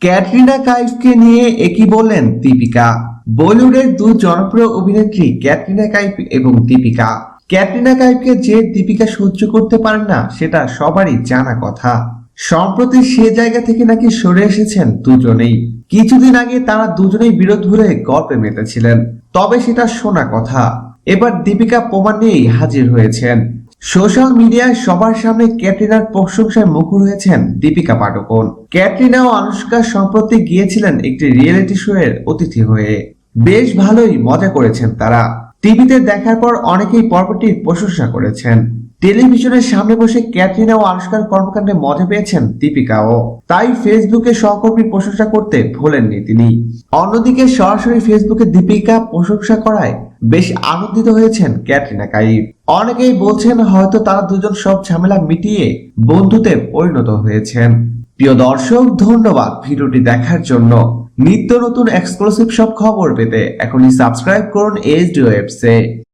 ক্যাটরিনা কাইফকে নিয়ে একই বললেন দীপিকা? বলিউডের দুই জনপ্রিয় অভিনেত্রী ক্যাটরিনা কাইফ এবং দীপিকা। ক্যাটরিনা কাইফকে যে দীপিকা সহ্য করতে পারেন না, সেটা সবারই জানা কথা। সম্প্রতি সে জায়গা থেকে নাকি সরে এসেছেন দুজনেই। কিছুদিন আগে তারা দুজনেই বিরোধ ভুলে গল্পে মেতেছিলেন। তবে সেটা শোনা কথা। এবার দীপিকা প্রমাণ নিয়েই হাজির হয়েছেন। সোশ্যাল মিডিয়ায় সবার সামনে ক্যাটরিনার প্রশংসায় মুখর হয়েছেন দীপিকা পাডুকোন। ক্যাটরিনা ও আনুষ্কা সম্প্রতি গিয়েছিলেন একটি রিয়েলিটি শো এর অতিথি হয়ে। বেশ ভালোই মজা করেছেন তারা। টিভিতে দেখার পর অনেকেই পর্বটির প্রশংসা করেছেন। টেলিভিশনের সামনে বসে ক্যাটরিনা ও আনুষ্কার কর্মকাণ্ডে মজা পেয়েছেন দীপিকাও তাই ফেসবুকে সহকর্মীর প্রশংসা করতে ভোলেননি তিনি। অন্যদিকে সরাসরি ফেসবুকে দীপিকা প্রশংসা করায় বেশ আনন্দিত হয়েছেন ক্যাটরিনা কাইফ। অনেকেই বলছেন হয়তো তারা দুজন সব ঝামেলা মিটিয়ে বন্ধুতে পরিণত হয়েছেন। প্রিয় দর্শক, ধন্যবাদ ভিডিওটি দেখার জন্য। নিত্য নতুন এক্সক্লুসিভ সব খবর পেতে এখনই সাবস্ক্রাইব করুন ওয়েবসে